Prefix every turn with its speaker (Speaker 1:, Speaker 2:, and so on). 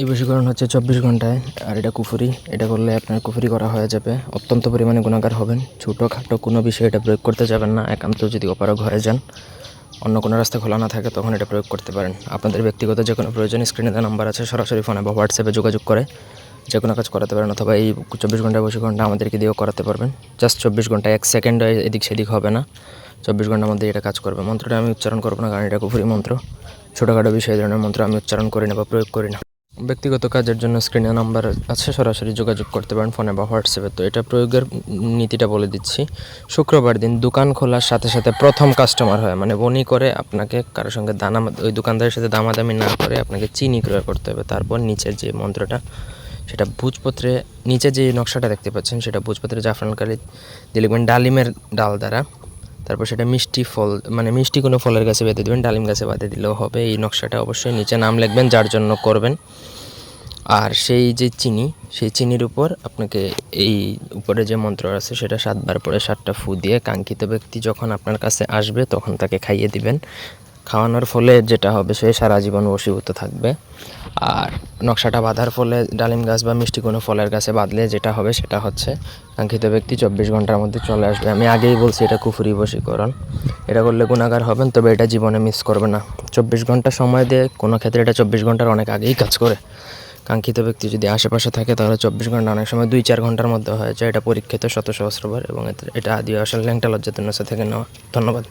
Speaker 1: এই বশীকরণ হচ্ছে চব্বিশ ঘন্টায় আর এটা কুফুরি। এটা করলে আপনার কুফুরি করা হয়ে যাবে। অত্যন্ত পরিমাণে গুণাগার হবেন। ছোটোখাটো কোনো বিষয়ে এটা প্রয়োগ করতে যাবেন না। একান্ত যদি অপারগ হয়ে যান, অন্য কোনো রাস্তা খোলা না থাকে, তখন এটা প্রয়োগ করতে পারেন। আপনাদের ব্যক্তিগত যে কোনো প্রয়োজন স্ক্রিনে দেওয়া নাম্বার আছে। সরাসরি ফোনে বা হোয়াটসঅ্যাপে যোগাযোগ করে যে কোনো কাজ করাতে পারেন, অথবা এই চব্বিশ ঘণ্টা বশীকরণটা আমাদেরকে দিয়েও করাতে পারবেন। জাস্ট চব্বিশ ঘণ্টা এক সেকেন্ড এদিক সেদিক হবে না। চব্বিশ ঘণ্টার মধ্যে এটা কাজ করবে। মন্ত্রটা আমি উচ্চারণ করব না, কারণ এটা কুফুরি মন্ত্র। ছোটোখাটো বিষয় ধরনের মন্ত্র আমি উচ্চারণ করি না বা প্রয়োগ করি না ব্যক্তিগত কাজের জন্য স্ক্রিনে নাম্বার আছে, সরাসরি যোগাযোগ করতে পারেন ফোনে বা হোয়াটসঅ্যাপে তো এটা প্রয়োগের নীতিটা বলে দিচ্ছি। শুক্রবার দিন দোকান খোলার সাথে সাথে প্রথম কাস্টমার হয়। মানে বনি করে আপনাকে কারোর সঙ্গে দানা, ওই দোকানদারের সাথে দামাদামি না করে আপনাকে চিনি ক্রয় করতে হবে। তারপর নিচের যে মন্ত্রটা, সেটা ভোজপত্রে, নিচে যে নকশাটা দেখতে পাচ্ছেন, সেটা ভোজপত্রে জাফরানকালি দিয়ে লিখবেন ডালিমের ডাল দ্বারা তারপর সেটা মিষ্টি ফল মানে মিষ্টি কোনো ফলের গাছে বেঁধে দেবেন, ডালিম গাছে বাঁধে দিলেও হবে। এই নকশাটা অবশ্যই নিচে নাম লিখবেন, যার জন্য করবেন। আর সেই যে চিনি, সেই চিনির উপর আপনাকে এই উপরে যে মন্ত্র আছে, সেটা সাতবার পরে সাতটা ফু দিয়ে কাঙ্ক্ষিত ব্যক্তি যখন আপনার কাছে আসবে, তখন তাকে খাইয়ে দিবেন। খাওয়ানোর ফলে যেটা হবে সে সারা জীবন বসীভূত থাকবে। আর নকশাটা বাঁধার ফলে ডালিম গাছ বা মিষ্টি কোনো ফলের গাছে বাঁধলে যেটা হবে সেটা হচ্ছে কাঙ্ক্ষিত ব্যক্তি চব্বিশ ঘণ্টার মধ্যে চলে আসবে। আমি আগেই বলছি এটা কুফুরি বশীকরণ। এটা করলে গুণাগার হবেন, তবে এটা জীবনে মিস করবে না। চব্বিশ ঘণ্টা সময় দিয়ে কোনো ক্ষেত্রে এটা চব্বিশ ঘণ্টার অনেক আগেই কাজ করে। কাঙ্ক্ষিত ব্যক্তি যদি আশেপাশে থাকে তাহলে চব্বিশ ঘণ্টা অনেক সময় দুই চার ঘণ্টার মধ্যে হয়ে যায়। এটা পরীক্ষিত শত সহস্রবার এবং এটা আদি আসলে ল্যাংটা লজ্জাতন্যসা থেকে নেওয়া। ধন্যবাদ।